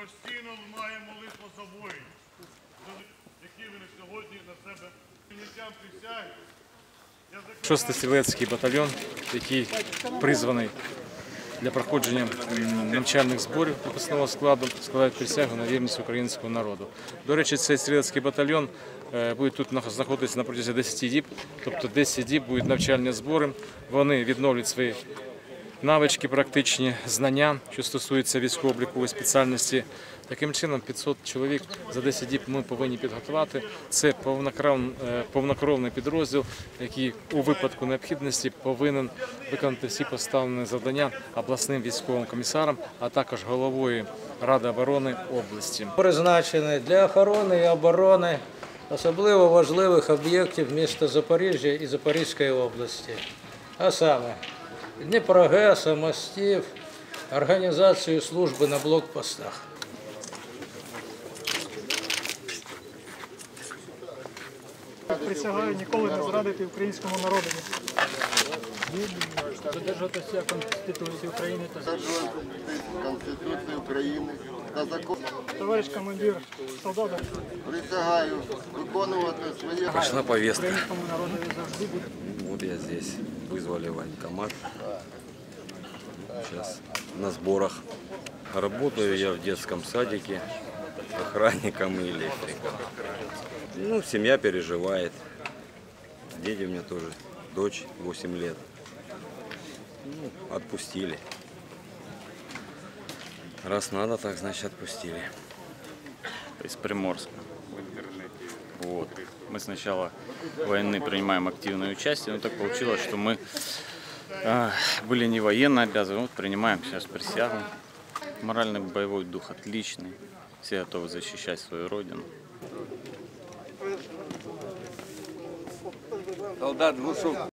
постійно лунає молитва за воїн, які вони сьогодні на себе прийняттям присяги. Шостий стрілецький батальйон, який призваний для проходження навчальних зборів запасного складу, складають присягу на вірність українського народу. До речі, цей стрілецький батальйон е, буде тут знаходитися на протязі 10 діб, тобто 10 діб будуть навчальні збори. Вони відновлюють свої навички, практичні знання, що стосуються військово-облікової спеціальності. Таким чином, 500 чоловік за 10 діб ми повинні підготувати. Це е, повнокровний підрозділ, який у випадку необхідності повинен виконати всі поставлені завдання обласним військовим комісарам, а також головою Ради оборони області. призначений для охорони і оборони особливо важливих об'єктів міста Запоріжжя і Запорізької області, а саме Дніпрогеса, мостів, організацію служби на блокпостах. Присягаю ніколи не зрадити українському народу. Додержатися Конституції України та Конституції України та закон Товариш командир, солдата, присягаю виконувати свої Пришла повестка. українському народу завжди буде. Вот я здесь. Вызвали военкомат. Сейчас на сборах. Работаю я в детском садике охранником и электриком. Ну, семья переживает. Дети у меня тоже. Дочь 8 лет. Ну, отпустили. Раз надо, так значит отпустили. из Приморска. Вот. Мы сначала войны принимаем активное участие, но так получилось, что мы а, были не военно обязаны, вот принимаем сейчас присягу. Моральный боевой дух отличный, все готовы защищать свою родину. Солдат Глушов